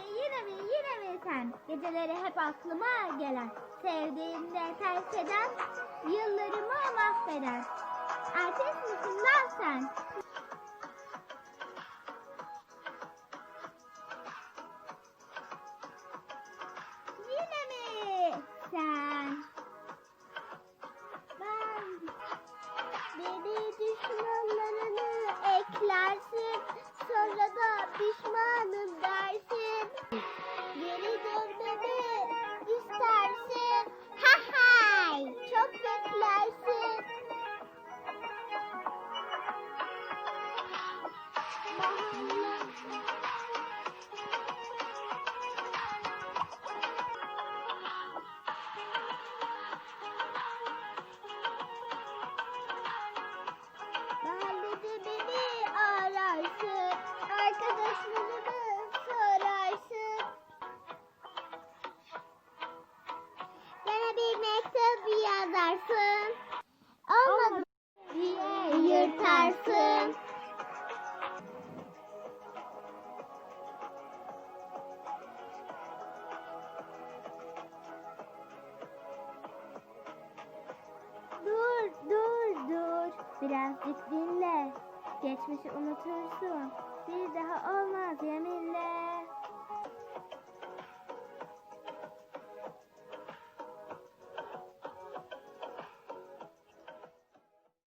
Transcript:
mi yine mi yine mi sen? Geceleri hep aklıma gelen. Sevdiğimde terk eden, yıllarımı mahveden. Ertesi misin lan sen? Yazarsın. Olmadı diye yırtarsın. Dur, dur, dur. Birazcık dinle. Geçmişi unutursun. Bir daha olmaz yeminle.